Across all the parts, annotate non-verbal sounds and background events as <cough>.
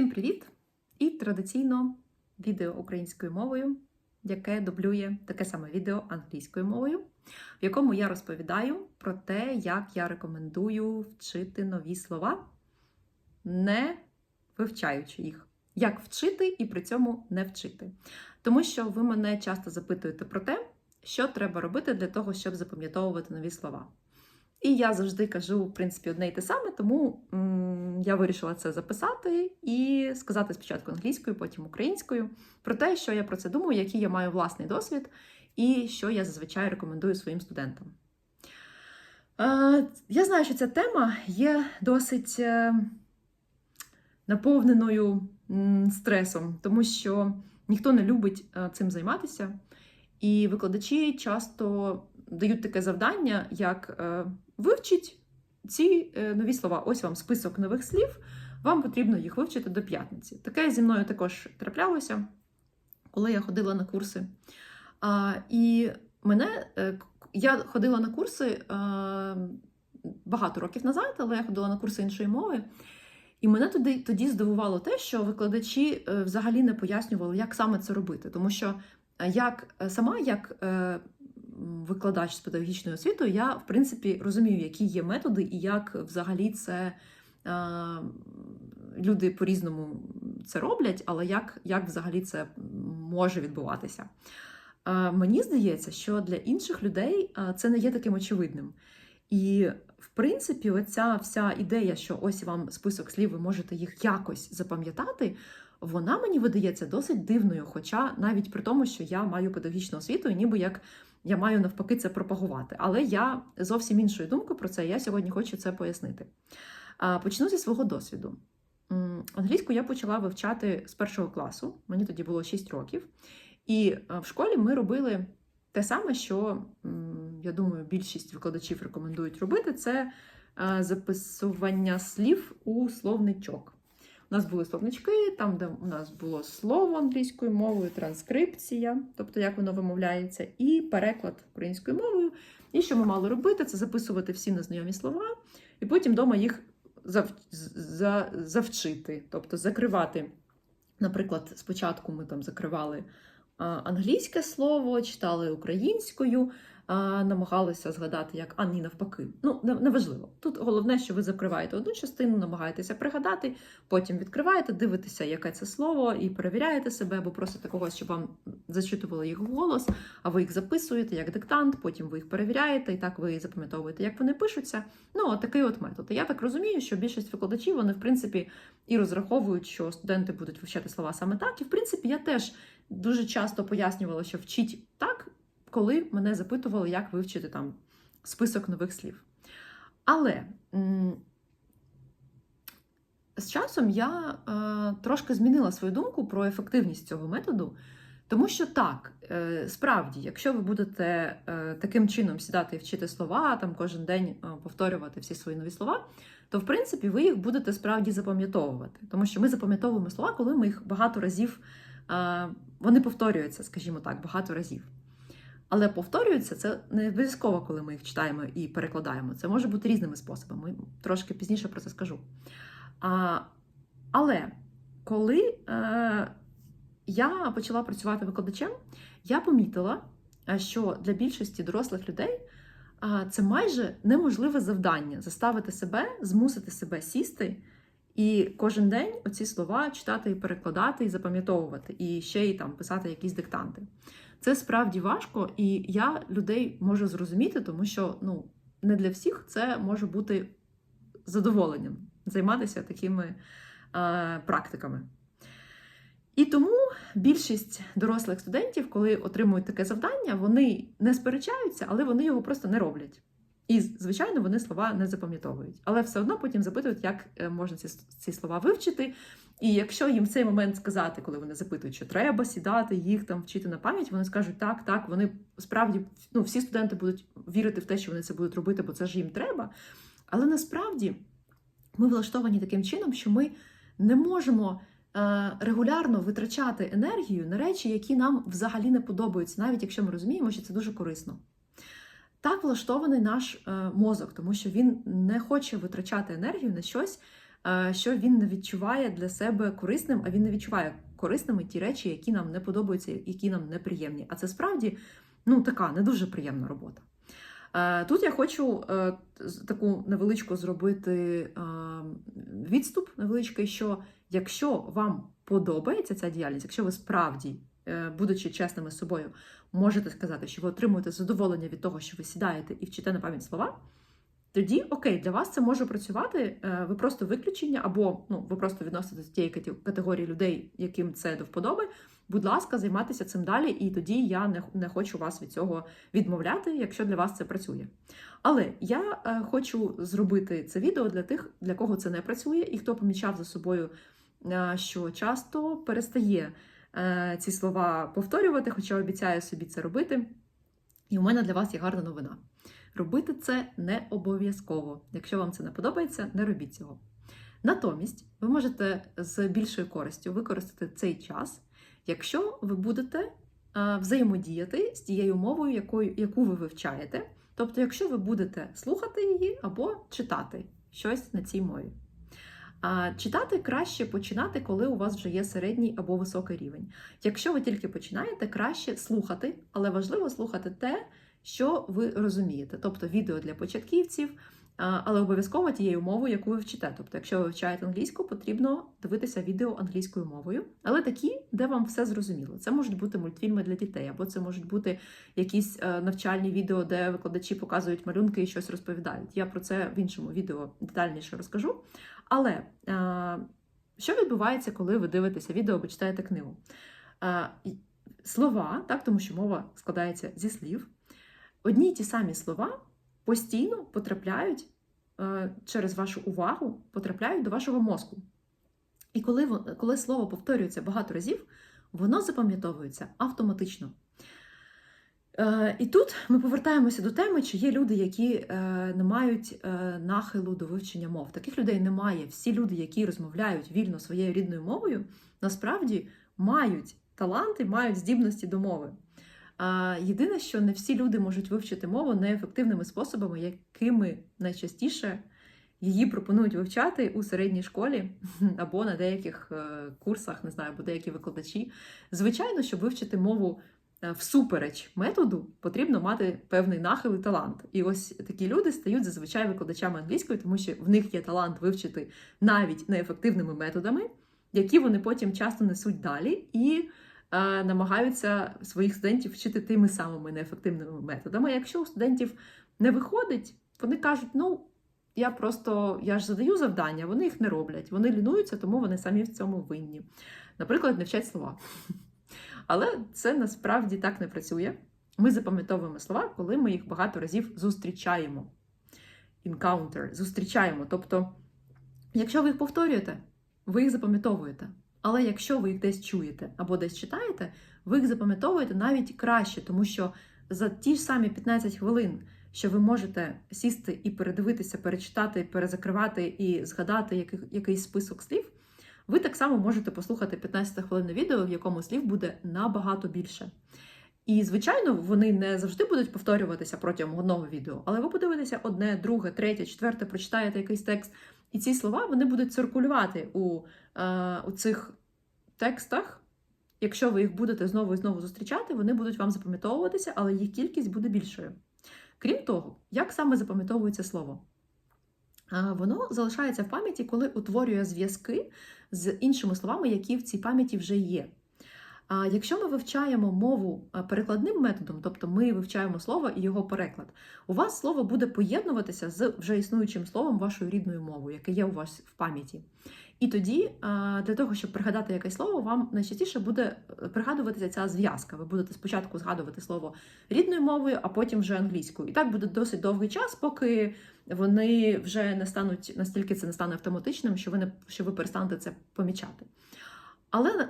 Всім привіт! І традиційно відео українською мовою, яке дублює таке саме відео англійською мовою, в якому я розповідаю про те, як я рекомендую вчити нові слова, не вивчаючи їх. Як вчити і при цьому не вчити. Тому що ви мене часто запитуєте про те, що треба робити для того, щоб запам'ятовувати нові слова. І я завжди кажу, в принципі, одне й те саме, тому я вирішила це записати і сказати спочатку англійською, потім українською, про те, що я про це думаю, який я маю власний досвід, і що я зазвичай рекомендую своїм студентам. Е, я знаю, що ця тема є досить е, наповненою стресом, тому що ніхто не любить е, цим займатися. І викладачі часто дають таке завдання, як вивчіть ці е, нові слова. Ось вам список нових слів, вам потрібно їх вивчити до п'ятниці. Таке зі мною також траплялося, коли я ходила на курси. А, І мене е, я ходила на курси е, багато років назад, але я ходила на курси іншої мови. І мене тоді, тоді здивувало те, що викладачі взагалі не пояснювали, як саме це робити. Тому що як сама, як викладач з педагогічною освітою, я в принципі розумію, які є методи і як взагалі це е, люди по-різному це роблять, але як, як взагалі це може відбуватися. Е, мені здається, що для інших людей е, це не є таким очевидним. І, в принципі, оця вся ідея, що ось вам список слів, ви можете їх якось запам'ятати вона мені видається досить дивною, хоча навіть при тому, що я маю педагогічну освіту, і ніби як я маю навпаки це пропагувати. Але я зовсім іншою думкою про це, і я сьогодні хочу це пояснити. Почну зі свого досвіду. Англійську я почала вивчати з першого класу, мені тоді було 6 років. І в школі ми робили те саме, що, я думаю, більшість викладачів рекомендують робити, це записування слів у словничок. У нас були словнички, там, де у нас було слово англійською мовою, транскрипція, тобто як воно вимовляється, і переклад українською мовою. І що ми мали робити, це записувати всі незнайомі слова, і потім вдома їх зав... завчити, тобто закривати. Наприклад, спочатку ми там закривали англійське слово, читали українською, намагалися згадати, як а ні, навпаки. Ну, неважливо. Тут головне, що ви закриваєте одну частину, намагаєтеся пригадати, потім відкриваєте, дивитеся, яке це слово, і перевіряєте себе, або просите когось, щоб вам зачитували їх голос, а ви їх записуєте як диктант, потім ви їх перевіряєте, і так ви запам'ятовуєте, як вони пишуться. Ну, такий от метод. Я так розумію, що більшість викладачів вони, в принципі, і розраховують, що студенти будуть вивчати слова саме так. І в принципі, я теж дуже часто пояснювала, що вчіть так коли мене запитували, як вивчити там список нових слів. Але з часом я е, трошки змінила свою думку про ефективність цього методу, тому що так, е, справді, якщо ви будете е, таким чином сідати і вчити слова, там кожен день повторювати всі свої нові слова, то в принципі ви їх будете справді запам'ятовувати. Тому що ми запам'ятовуємо слова, коли ми їх багато разів вони повторюються, скажімо так, багато разів. Але повторюється, це не обов'язково, коли ми їх читаємо і перекладаємо. Це може бути різними способами. Трошки пізніше про це скажу. А, Але коли е, я почала працювати викладачем, я помітила, е, що для більшості дорослих людей е, це майже неможливе завдання заставити себе, змусити себе сісти. І кожен день оці слова читати і перекладати, і запам'ятовувати, і ще й там писати якісь диктанти. Це справді важко, і я людей можу зрозуміти, тому що ну, не для всіх це може бути задоволенням займатися такими е, практиками. І тому більшість дорослих студентів, коли отримують таке завдання, вони не сперечаються, але вони його просто не роблять. І, звичайно, вони слова не запам'ятовують. Але все одно потім запитують, як е, можна ці, ці слова вивчити. І якщо їм в цей момент сказати, коли вони запитують, що треба сідати, їх там вчити на пам'ять, вони скажуть, так, так, вони справді ну, всі студенти будуть вірити в те, що вони це будуть робити, бо це ж їм треба. Але насправді ми влаштовані таким чином, що ми не можемо е, регулярно витрачати енергію на речі, які нам взагалі не подобаються, навіть якщо ми розуміємо, що це дуже корисно. Так влаштований наш е, мозок, тому що він не хоче витрачати енергію на щось, е, що він не відчуває для себе корисним, а він не відчуває корисними ті речі, які нам не подобаються, які нам неприємні. А це справді ну, така не дуже приємна робота. Е, Тут я хочу таку невеличку зробити відступ, невеличкий, що якщо вам подобається ця діяльність, якщо ви справді, будучи чесними з собою, можете сказати, що ви отримуєте задоволення від того, що ви сідаєте і вчите на пам'ять слова, тоді окей, для вас це може працювати. е, Ви просто виключення, або ну, ви просто відноситесь до тієї категорії людей, яким це до вподоби. Будь ласка, займайтеся цим далі, і тоді я не, хочу вас від цього відмовляти, якщо для вас це працює. Але я е, хочу зробити це відео для тих, для кого це не працює, і хто помічав за собою, е, що часто перестає е, ці слова повторювати, хоча обіцяє собі це робити. І у мене для вас є гарна новина. Робити це не обов'язково. Якщо вам це не подобається, не робіть цього. Натомість ви можете з більшою користю використати цей час, якщо ви будете е, взаємодіяти з тією мовою, якою, яку ви вивчаєте. Тобто, якщо ви будете слухати її або читати щось на цій мові. А читати краще починати, коли у вас вже є середній або високий рівень. Якщо ви тільки починаєте, краще слухати, але важливо слухати те, що ви розумієте, тобто відео для початківців, але обов'язково тією мовою, яку ви вчите. Тобто, якщо ви вивчаєте англійську, потрібно дивитися відео англійською мовою, але такі, де вам все зрозуміло. Це можуть бути мультфільми для дітей, або це можуть бути якісь е, навчальні відео, де викладачі показують малюнки і щось розповідають. Я про це в іншому відео детальніше розкажу. Але е, що відбувається, коли ви дивитеся відео або читаєте книгу? Е, слова, так, тому що мова складається зі слів, одні й ті самі слова постійно потрапляють е, через вашу увагу, потрапляють до вашого мозку. І коли, коли слово повторюється багато разів, воно запам'ятовується автоматично. Е, І тут ми повертаємося до теми, чи є люди, які е, не мають е, нахилу до вивчення мов. Таких людей немає. Всі люди, які розмовляють вільно своєю рідною мовою, насправді мають таланти, мають здібності до мови. Єдине, що не всі люди можуть вивчити мову неефективними способами, якими найчастіше її пропонують вивчати у середній школі <laughs> або на деяких курсах, не знаю, або деякі викладачі. Звичайно, щоб вивчити мову всупереч методу, потрібно мати певний нахил і талант. І ось такі люди стають зазвичай викладачами англійської, тому що в них є талант вивчити навіть неефективними методами, які вони потім часто несуть далі і е, намагаються своїх студентів вчити тими самими неефективними методами. Якщо у студентів не виходить, вони кажуть, ну. Я просто я ж задаю завдання, вони їх не роблять. Вони лінуються, тому вони самі в цьому винні. Наприклад, не вчать слова. Але це насправді так не працює. Ми запам'ятовуємо слова, коли ми їх багато разів зустрічаємо. Encounter, зустрічаємо. Тобто, якщо ви їх повторюєте, ви їх запам'ятовуєте. Але якщо ви їх десь чуєте або десь читаєте, ви їх запам'ятовуєте навіть краще, тому що за ті ж самі 15 хвилин, що ви можете сісти і передивитися, перечитати, перезакривати і згадати який, якийсь список слів, ви так само можете послухати 15 хвилинне відео, в якому слів буде набагато більше. І, звичайно, вони не завжди будуть повторюватися протягом одного відео, але ви подивитеся одне, друге, третє, четверте, прочитаєте якийсь текст, і ці слова вони будуть циркулювати у, е, у цих текстах. Якщо ви їх будете знову і знову зустрічати, вони будуть вам запам'ятовуватися, але їх кількість буде більшою. Крім того, як саме запам'ятовується слово? Воно залишається в пам'яті, коли утворює зв'язки з іншими словами, які в цій пам'яті вже є. Якщо ми вивчаємо мову перекладним методом, тобто ми вивчаємо слово і його переклад, у вас слово буде поєднуватися з вже існуючим словом вашою рідною мовою, яке є у вас в пам'яті. І тоді, для того, щоб пригадати якесь слово, вам найчастіше буде е, пригадуватися ця зв'язка. Ви будете спочатку згадувати слово рідною мовою, а потім вже англійською. І так буде досить довгий час, поки вони вже не стануть настільки це не стане автоматичним, що ви не що ви перестанете це помічати. Але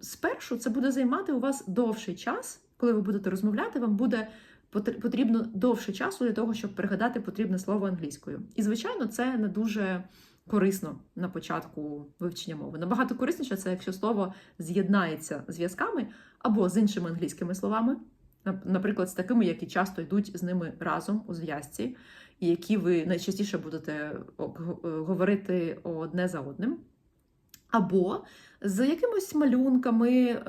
спершу це буде займати у вас довший час, коли ви будете розмовляти, вам буде потрібно довше часу для того, щоб пригадати потрібне слово англійською. І, звичайно, це не дуже корисно на початку вивчення мови. Набагато корисніше це, якщо слово з'єднається зв'язками або з іншими англійськими словами, наприклад, з такими, які часто йдуть з ними разом у зв'язці. і які ви найчастіше будете говорити одне за одним. Або з якимось малюнками, е,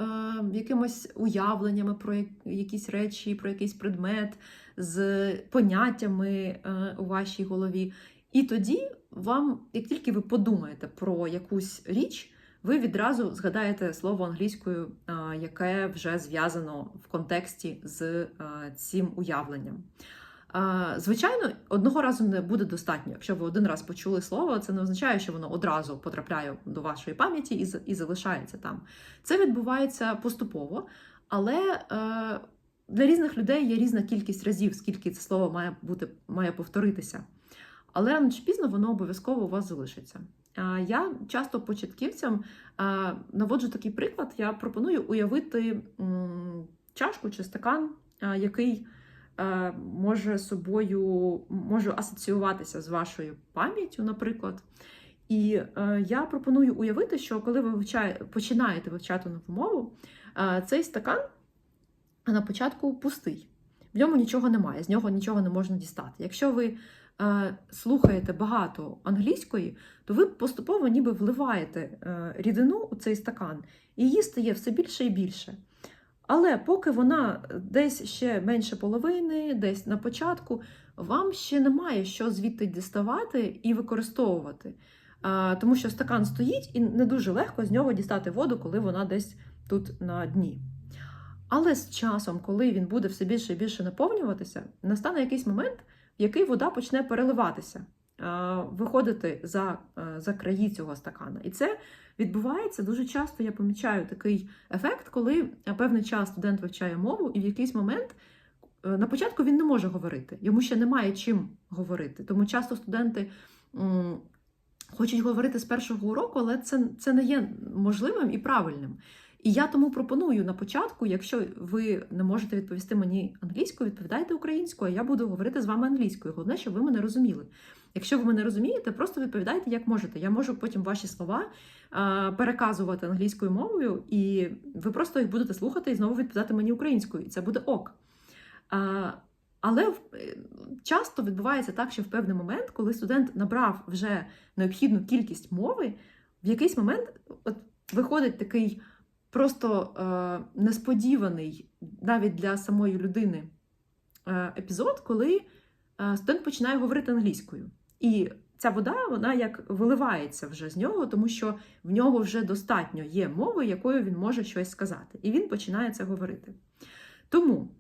якимось уявленнями про якісь речі, про якийсь предмет, з поняттями е, у вашій голові. І тоді вам, як тільки ви подумаєте про якусь річ, ви відразу згадаєте слово англійською, е, яке вже зв'язано в контексті з цим уявленням. Звичайно, одного разу не буде достатньо. Якщо ви один раз почули слово, це не означає, що воно одразу потрапляє до вашої пам'яті і і залишається там. Це відбувається поступово, але е, для різних людей є різна кількість разів, скільки це слово має бути, має повторитися. Але рано чи пізно воно обов'язково у вас залишиться. Я часто початківцям наводжу такий приклад: я пропоную уявити чашку чи стакан, який. Е, може собою може асоціюватися з вашою пам'яттю, наприклад. І е, я пропоную уявити, що коли ви вивчає, починаєте вивчати нову мову, е, цей стакан на початку пустий. В ньому нічого немає, з нього нічого не можна дістати. Якщо ви е, слухаєте багато англійської, то ви поступово ніби вливаєте е, рідину у цей стакан, і її стає все більше і більше. Але поки вона десь ще менше половини, десь на початку, вам ще немає що звідти діставати і використовувати. Тому що стакан стоїть і не дуже легко з нього дістати воду, коли вона десь тут на дні. Але з часом, коли він буде все більше і більше наповнюватися, настане якийсь момент, в який вода почне переливатися, виходити за, за краї цього стакана. І це відбувається дуже часто. Я помічаю такий ефект, коли певний час студент вивчає мову, і в якийсь момент е, на початку він не може говорити, йому ще немає чим говорити. Тому часто студенти. Хочуть говорити з першого уроку, але це це не є можливим і правильним. І я тому пропоную на початку, якщо ви не можете відповісти мені англійською, відповідайте українською, а я буду говорити з вами англійською. Головне, щоб ви мене розуміли. Якщо ви мене розумієте, просто відповідайте, як можете. Я можу потім ваші слова переказувати англійською мовою, і ви просто їх будете слухати і знову відповідати мені українською, і це буде ок. Але е, часто відбувається так, що в певний момент, коли студент набрав вже необхідну кількість мови, в якийсь момент от виходить такий просто е, несподіваний навіть для самої людини е, епізод, коли студент починає говорити англійською. І ця вода, вона як виливається вже з нього, тому що в нього вже достатньо є мови, якою він може щось сказати. І він починає це говорити. Тому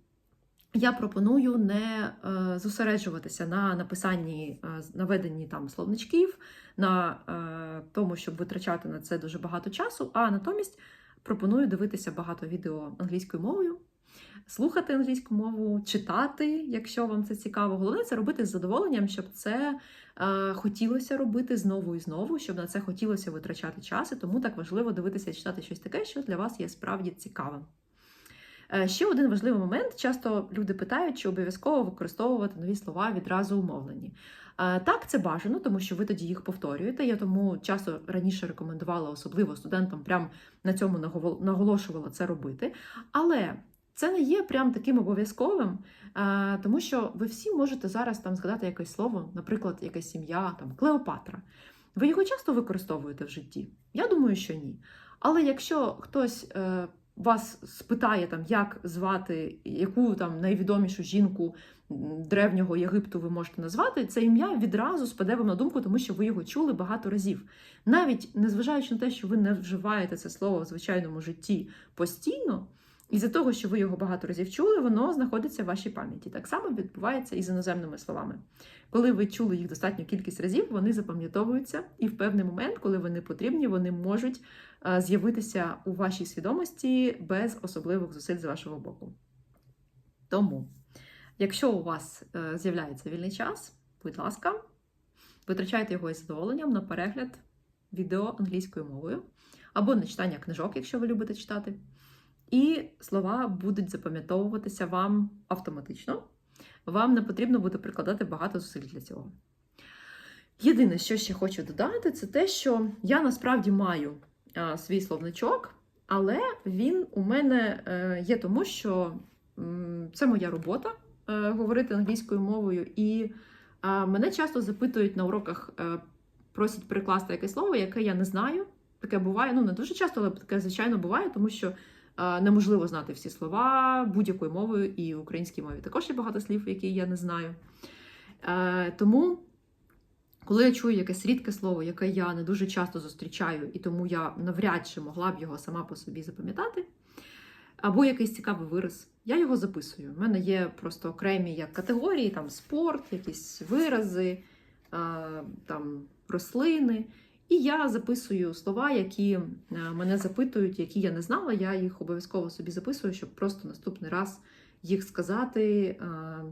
я пропоную не е, зосереджуватися на написанні е, наведенні там словничків, на е, тому, щоб витрачати на це дуже багато часу, а натомість пропоную дивитися багато відео англійською мовою слухати англійську мову, читати, якщо вам це цікаво. Головне це робити з задоволенням, щоб це е, хотілося робити знову і знову, щоб на це хотілося витрачати час. І тому так важливо дивитися і читати щось таке, що для вас є справді цікавим. Е, ще один важливий момент: часто люди питають, чи обов'язково використовувати нові слова відразу умовлені. Е, так, це бажано, тому що ви тоді їх повторюєте. Я тому часто раніше рекомендувала, особливо студентам, прям на цьому наголошувала це робити. Але це не є прям таким обов'язковим, тому що ви всі можете зараз там згадати якесь слово, наприклад, якась сім'я, там Клеопатра. Ви його часто використовуєте в житті? Я думаю, що ні. Але якщо хтось е, вас спитає, там, як звати, яку там найвідомішу жінку древнього Єгипту ви можете назвати, це ім'я відразу спаде вам на думку, тому що ви його чули багато разів. Навіть незважаючи на те, що ви не вживаєте це слово в звичайному житті постійно. І за того, що ви його багато разів чули, воно знаходиться в вашій пам'яті. Так само відбувається і з іноземними словами. Коли ви чули їх достатню кількість разів, вони запам'ятовуються, і в певний момент, коли вони потрібні, вони можуть е, з'явитися у вашій свідомості без особливих зусиль з вашого боку. Тому, якщо у вас е, з'являється вільний час, будь ласка, витрачайте його із задоволенням на перегляд відео англійською мовою або на читання книжок, якщо ви любите читати. І слова будуть запам'ятовуватися вам автоматично. Вам не потрібно буде прикладати багато зусиль для цього. Єдине, що ще хочу додати, це те, що я насправді маю а, свій словничок, але він у мене е, є тому, що м, це моя робота е, говорити англійською мовою, і А, Мене часто запитують на уроках, е, просять перекласти якесь слово, яке я не знаю. Таке буває, ну не дуже часто, але таке звичайно буває, тому що е, неможливо знати всі слова будь-якою мовою, і в українській мові також є багато слів, які я не знаю. Е, Тому, коли я чую якесь рідке слово, яке я не дуже часто зустрічаю, і тому я навряд чи могла б його сама по собі запам'ятати, або якийсь цікавий вираз, я його записую. У мене є просто окремі як категорії, там спорт, якісь вирази, там рослини. І я записую слова, які е, мене запитують, які я не знала. Я їх обов'язково собі записую, щоб просто наступний раз їх сказати. е,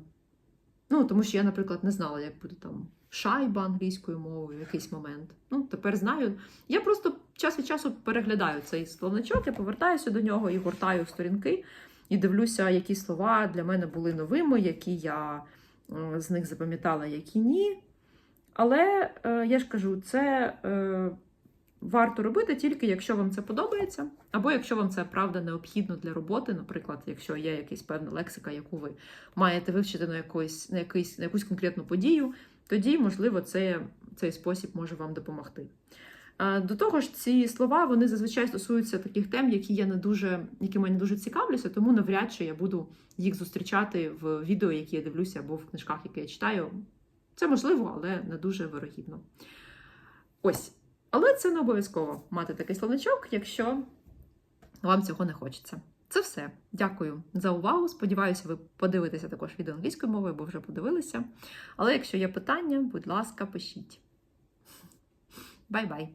Ну, тому що я, наприклад, не знала, як буде там шайба англійською мовою в якийсь момент. Ну, тепер знаю. Я просто час від часу переглядаю цей словничок, я повертаюся до нього і гортаю сторінки, і дивлюся, які слова для мене були новими, які я е, з них запам'ятала, які ні. Але е, я ж кажу, це е, варто робити тільки якщо вам це подобається, або якщо вам це правда необхідно для роботи, наприклад, якщо є якась певна лексика, яку ви маєте вивчити на якусь, на якийсь, на якусь конкретну подію, тоді, можливо, це, цей спосіб може вам допомогти. Е, До того ж, ці слова вони зазвичай стосуються таких тем, які я не дуже, якими не дуже цікавлюся, тому навряд чи я буду їх зустрічати в відео, які я дивлюся, або в книжках, які я читаю. Це можливо, але не дуже вирогідно. Ось. Але це не обов'язково мати такий словничок, якщо вам цього не хочеться. Це все. Дякую за увагу. Сподіваюся, ви подивитеся також відео англійською мовою, бо вже подивилися. Але якщо є питання, будь ласка, пишіть. Бай-бай!